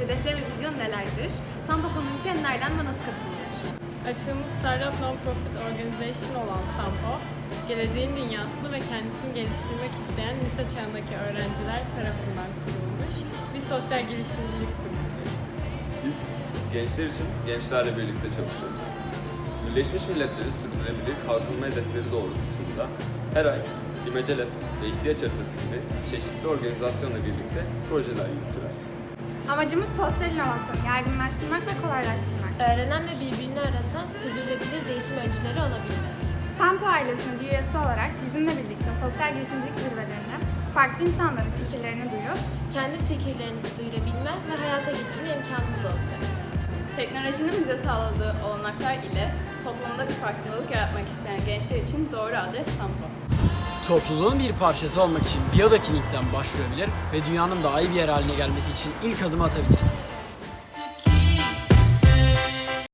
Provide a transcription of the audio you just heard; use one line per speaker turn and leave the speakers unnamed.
hedefleri ve vizyon nelerdir? Sampo Community'ye nereden ve nasıl katılır?
Açığımız Startup Non-Profit Organization olan Sampo, geleceğin dünyasını ve kendisini geliştirmek isteyen lise çağındaki öğrenciler tarafından kurulmuş bir sosyal girişimcilik kulübüdür.
Biz gençler için gençlerle birlikte çalışıyoruz. Birleşmiş Milletler'in sürdürülebilir kalkınma hedefleri doğrultusunda her ay İmece Lab ve ihtiyaç haritası gibi çeşitli organizasyonla birlikte projeler yürütüyoruz.
Amacımız sosyal inovasyonu yaygınlaştırmak ve kolaylaştırmak.
Öğrenen ve birbirini aratan sürdürülebilir değişim öncüleri olabilmek.
Sampo ailesinin bir üyesi olarak bizimle birlikte sosyal girişimcilik zirvelerinde farklı insanların fikirlerini duyup
Kendi fikirlerinizi duyurabilme ve hayata geçirme imkanınız olacak.
Teknolojinin bize sağladığı olanaklar ile toplumda bir farkındalık yaratmak isteyen gençler için doğru adres Sampo.
Topluluğun bir parçası olmak için Bio'daki linkten başvurabilir ve dünyanın daha iyi bir yer haline gelmesi için ilk adımı atabilirsiniz.